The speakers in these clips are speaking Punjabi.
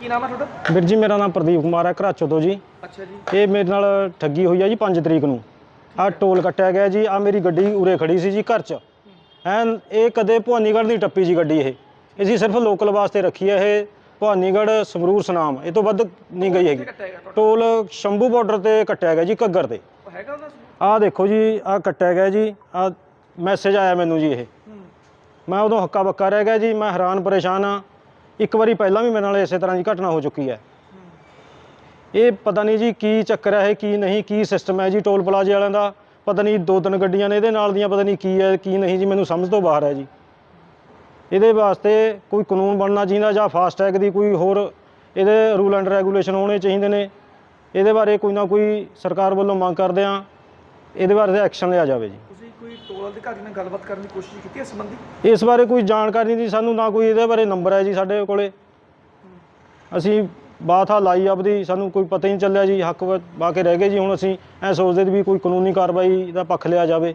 ਕੀ ਨਾਮ ਹੈ ਤੁਹਾਡਾ? ਵੀਰ ਜੀ ਮੇਰਾ ਨਾਮ ਪ੍ਰਦੀਪ ਕੁਮਾਰ ਹੈ ਘਰਾਚੋ ਤੋਂ ਜੀ। ਅੱਛਾ ਜੀ। ਇਹ ਮੇਰੇ ਨਾਲ ਠੱਗੀ ਹੋਈ ਹੈ ਜੀ 5 ਤਰੀਕ ਨੂੰ। ਆਹ ਟੋਲ ਕੱਟਿਆ ਗਿਆ ਜੀ ਆ ਮੇਰੀ ਗੱਡੀ ਉਰੇ ਖੜੀ ਸੀ ਜੀ ਘਰ 'ਚ। ਐਨ ਇਹ ਕਦੇ ਭਵਾਨੀਗੜ੍ਹ ਨਹੀਂ ਟੱਪੀ ਜੀ ਗੱਡੀ ਇਹ। ਅਸੀਂ ਸਿਰਫ ਲੋਕਲ ਵਾਸਤੇ ਰੱਖੀ ਹੈ ਇਹ। ਭਵਾਨੀਗੜ੍ਹ ਸੰਗਰੂਰ ਸੁਨਾਮ ਇਹ ਤੋਂ ਵੱਧ ਨਹੀਂ ਗਈ ਹੈਗੀ। ਟੋਲ ਸ਼ੰਭੂ ਬਾਰਡਰ ਤੇ ਕੱਟਿਆ ਗਿਆ ਜੀ ਘੱਗਰ ਤੇ। ਹੈਗਾ ਉਹਦਾ? ਆਹ ਦੇਖੋ ਜੀ ਆਹ ਕੱਟਿਆ ਗਿਆ ਜੀ ਆਹ ਮੈਸੇਜ ਆਇਆ ਮੈਨੂੰ ਜੀ ਇਹ। ਮੈਂ ਉਦੋਂ ਹੱਕਾ ਬੱਕਾ ਰਹਿ ਗਿਆ ਜੀ ਮੈਂ ਹੈਰਾਨ ਪਰੇਸ਼ਾਨ ਆ। ਇੱਕ ਵਾਰੀ ਪਹਿਲਾਂ ਵੀ ਮੇਰੇ ਨਾਲ ਇਸੇ ਤਰ੍ਹਾਂ ਦੀ ਘਟਨਾ ਹੋ ਚੁੱਕੀ ਹੈ। ਇਹ ਪਤਾ ਨਹੀਂ ਜੀ ਕੀ ਚੱਕਰ ਹੈ, ਇਹ ਕੀ ਨਹੀਂ, ਕੀ ਸਿਸਟਮ ਹੈ ਜੀ ਟੋਲ ਪਲਾਜ਼ੇ ਵਾਲਿਆਂ ਦਾ। ਪਤਾ ਨਹੀਂ ਦੋ ਤਿੰਨ ਗੱਡੀਆਂ ਨੇ ਇਹਦੇ ਨਾਲ ਦੀਆਂ, ਪਤਾ ਨਹੀਂ ਕੀ ਹੈ, ਕੀ ਨਹੀਂ ਜੀ, ਮੈਨੂੰ ਸਮਝ ਤੋਂ ਬਾਹਰ ਹੈ ਜੀ। ਇਹਦੇ ਵਾਸਤੇ ਕੋਈ ਕਾਨੂੰਨ ਬਣਨਾ ਚਾਹੀਦਾ ਜਾਂ ਫਾਸਟੈਗ ਦੀ ਕੋਈ ਹੋਰ ਇਹਦੇ ਰੂਲ ਐਂਡ ਰੈਗੂਲੇਸ਼ਨ ਹੋਣੇ ਚਾਹੀਦੇ ਨੇ। ਇਹਦੇ ਬਾਰੇ ਕੋਈ ਨਾ ਕੋਈ ਸਰਕਾਰ ਵੱਲੋਂ ਮੰਗ ਕਰਦੇ ਆ ਇਹਦੇ ਬਾਰੇ ਐਕਸ਼ਨ ਲਿਆ ਜਾਵੇ ਜੀ। ਕੋਈ ਟੋਲ ਅਧਿਕਾਰੀ ਨਾਲ ਗੱਲਬਾਤ ਕਰਨ ਦੀ ਕੋਸ਼ਿਸ਼ ਕੀਤੀ ਇਸ ਸੰਬੰਧੀ? ਇਸ ਬਾਰੇ ਕੋਈ ਜਾਣਕਾਰੀ ਨਹੀਂ ਸਾਨੂੰ ਨਾ ਕੋਈ ਇਹਦੇ ਬਾਰੇ ਨੰਬਰ ਹੈ ਜੀ ਸਾਡੇ ਕੋਲੇ। ਅਸੀਂ ਬਾਤ ਆ ਲਾਈ ਆਪਦੀ, ਸਾਨੂੰ ਕੋਈ ਪਤਾ ਹੀ ਨਹੀਂ ਚੱਲਿਆ ਜੀ, ਹੱਕ ਵਾ- ਕੇ ਰਹਿ ਗਏ ਜੀ। ਹੁਣ ਅਸੀਂ ਐ ਸੋਚਦੇ ਵੀ ਕੋਈ ਕਾਨੂੰਨੀ ਕਾਰਵਾਈ ਦਾ ਪੱਖ ਲਿਆ ਜਾਵੇ।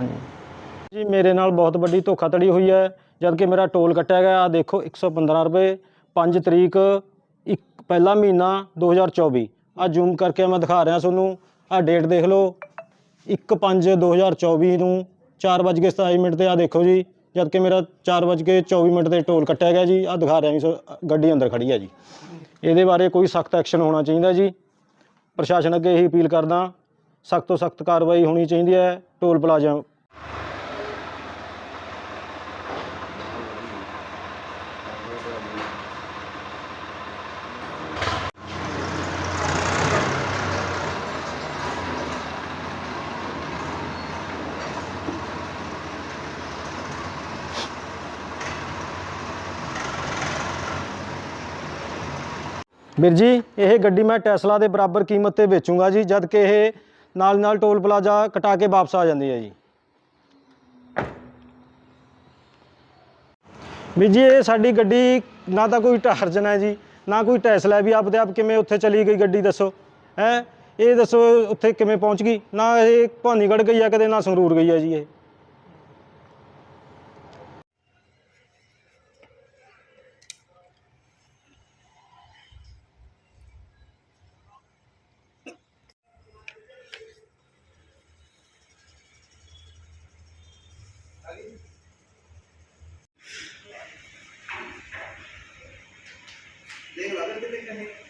ਹਾਂਜੀ। ਜੀ, ਮੇਰੇ ਨਾਲ ਬਹੁਤ ਵੱਡੀ ਧੋਖਾਧੜੀ ਹੋਈ ਹੈ, ਜਦ ਕਿ ਮੇਰਾ ਟੋਲ ਕੱਟਿਆ ਗਿਆ। ਆ ਦੇਖੋ 115 ਰੁਪਏ 5 ਤਰੀਕ, ਇੱਕ ਪਹਿਲਾ ਮਹੀਨਾ 2024 ਆ ਜ਼ੂਮ ਕਰਕੇ ਮੈਂ ਦਿਖਾ ਰਿਹਾ ਤੁਹਾਨੂੰ। ਆ ਡੇਟ ਦੇਖ ਲਓ। 1/5/2024 ਨੂੰ 4:27 ਮਿੰਟ ਤੇ ਆ ਦੇਖੋ ਜੀ ਜਦ ਕਿ ਮੇਰਾ 4:24 ਮਿੰਟ ਤੇ ਟੋਲ ਕੱਟਿਆ ਗਿਆ ਜੀ ਆ ਦਿਖਾ ਰਿਹਾ ਜੀ, ਸੋ ਗੱਡੀ ਅੰਦਰ ਖੜੀ ਹੈ ਜੀ। ਇਹਦੇ ਬਾਰੇ ਕੋਈ ਸਖਤ ਐਕਸ਼ਨ ਹੋਣਾ ਚਾਹੀਦਾ ਜੀ। ਪ੍ਰਸ਼ਾਸਨ ਅੱਗੇ ਇਹੀ ਅਪੀਲ ਕਰਦਾ, ਸਖਤ ਤੋਂ ਸਖਤ ਕਾਰਵਾਈ ਹੋਣੀ ਚਾਹੀਦੀ ਹੈ ਟੋਲ ਪਲਾਜ਼ਾ ਵੀਰ ਜੀ, ਇਹ ਗੱਡੀ ਮੈਂ ਟੈਸਲਾ ਦੇ ਬਰਾਬਰ ਕੀਮਤ ਤੇ ਵੇਚੂੰਗਾ ਜੀ, ਜਦ ਕਿ ਇਹ ਨਾਲ ਨਾਲ ਟੋਲ ਪਲਾਜ਼ਾ ਕਟਾ ਕੇ ਵਾਪਸ ਆ ਜਾਂਦੀ ਹੈ ਜੀ। ਵੀਰ ਜੀ, ਇਹ ਸਾਡੀ ਗੱਡੀ ਨਾ ਤਾਂ ਕੋਈ ਟਾਰਜਨ ਹੈ ਜੀ, ਨਾ ਕੋਈ ਟੈਸਲਾ ਵੀ ਆਪਦੇ ਆਪ ਕਿਵੇਂ ਉੱਥੇ ਚਲੀ ਗਈ ਗੱਡੀ ਦੱਸੋ, ਹੈ? ਇਹ ਦੱਸੋ ਉੱਥੇ ਕਿਵੇਂ ਪਹੁੰਚ ਗਈ, ਨਾ ਇਹ ਭਾਨੀਗੜ੍ਹ ਗਈ ਆ, ਕਦੇ ਨਾ ਸੰਗਰੂਰ ਗਈ ਹੈ ਜੀ ਇਹ। ਦੇਖ ਲਾ ਕਿਤੇ ਕਹੀਂ